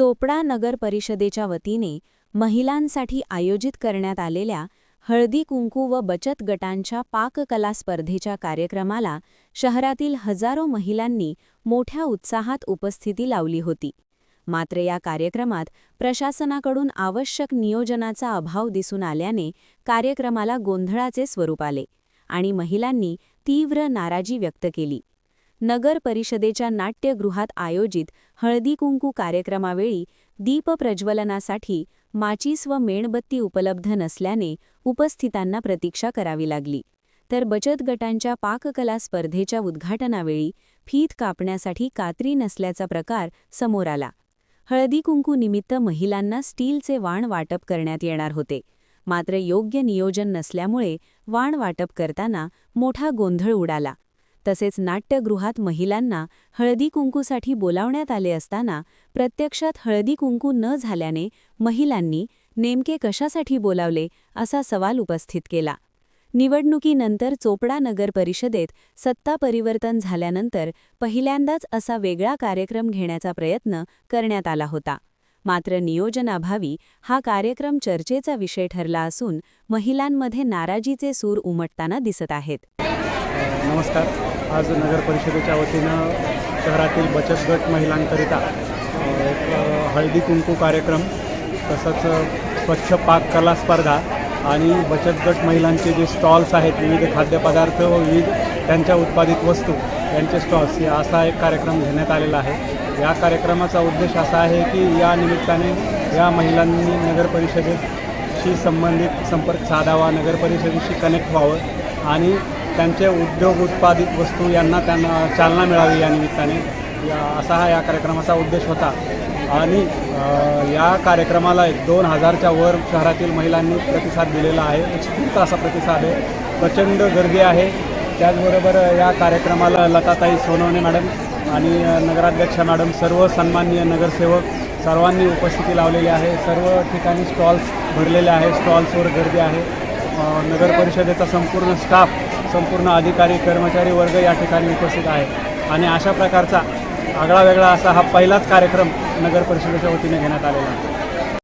चोपडा नगर परिषदेच्या वतीने महिलांसाठी आयोजित करण्यात आलेल्या हळदी कुंकू व बचत गटांच्या पाककला स्पर्धेच्या कार्यक्रमाला शहरातील हजारो महिलांनी मोठ्या उत्साहात उपस्थिती लावली होती. मात्र या कार्यक्रमात प्रशासनाकडून आवश्यक नियोजनाचा अभाव दिसून आल्याने कार्यक्रमाला गोंधळाचे स्वरूप आले आणि महिलांनी तीव्र नाराजी व्यक्त केली. नगर परिषदेच्या नाट्यगृहात आयोजित हळदी कुंकू कार्यक्रमावेळी दीपप्रज्वलनासाठी माचीस व मेणबत्ती उपलब्ध नसल्याने उपस्थितांना प्रतीक्षा करावी लागली. तर बचत गटांच्या पाककला स्पर्धेच्या उद्घाटनावेळी फीत कापण्यासाठी कात्री नसल्याचा प्रकार समोर आला. हळदी कुंकू निमित्त महिलांना स्टीलचे वाण वाटप करण्यात येणार होते. मात्र योग्य नियोजन नसल्यामुळे वाण वाटप करताना मोठा गोंधळ उडाला. तसेच नाट्यगृहात महिलांना हळदी कुंकूसाठी बोलावण्यात आले असताना प्रत्यक्षात हळदी कुंकू न झाल्याने महिलांनी नेमके कशासाठी बोलावले असा सवाल उपस्थित केला. निवडणुकीनंतर चोपडा नगर परिषदेत सत्ता परिवर्तन झाल्यानंतर पहिल्यांदाच असा वेगळा कार्यक्रम घेण्याचा प्रयत्न करण्यात आला होता. मात्र नियोजनाभावी हा कार्यक्रम चर्चेचा विषय ठरला असून महिलांमध्ये नाराजीचे सूर उमटताना दिसत आहेत. नमस्कार. आज नगर परिषदेच्या वतीनं शहरातील बचत गट महिलांकरिता एक हळदी कुंकू कार्यक्रम तसंच स्वच्छ पाककला स्पर्धा आणि बचत गट महिलांचे जे स्टॉल्स आहेत विविध खाद्यपदार्थ व विविध त्यांच्या उत्पादित वस्तू यांचे स्टॉल्स या असा एक कार्यक्रम घेण्यात आलेला आहे. या कार्यक्रमाचा उद्देश असा आहे की या निमित्ताने या महिलांनी नगर परिषदेशी संबंधित संपर्क साधावा नगर परिषदेशी कनेक्ट व्हावं आणि त्यांचे उद्योग उत्पादित वस्तू यांना त्यांना चालना मिळावी या निमित्ताने. या असा हा या कार्यक्रमाचा उद्देश होता. आणि या कार्यक्रमाला एक दोन हजारच्या वर शहरातील महिलांनी प्रतिसाद दिलेला आहे. उत्स्फूर्त असा प्रतिसाद आहे. प्रचंड गर्दी आहे. त्याचबरोबर या कार्यक्रमाला लताताई सोनवणे मॅडम आणि नगराध्यक्षा मॅडम सर्व सन्माननीय नगरसेवक सर्वांनी उपस्थिती लावलेली आहे. सर्व ठिकाणी स्टॉल्स भरलेले आहे स्टॉल्सवर गर्दी आहे. नगरपरिषदेचा नगर परिषदेचा संपूर्ण स्टाफ संपूर्ण अधिकारी कर्मचारी वर्ग या ठिकाणी उपस्थित आहे. आणि अशा प्रकारचा आगळा वेगळा असा हा पहिलाच कार्यक्रम नगर परिषदेच्या वतीने घेण्यात आलेला आहे.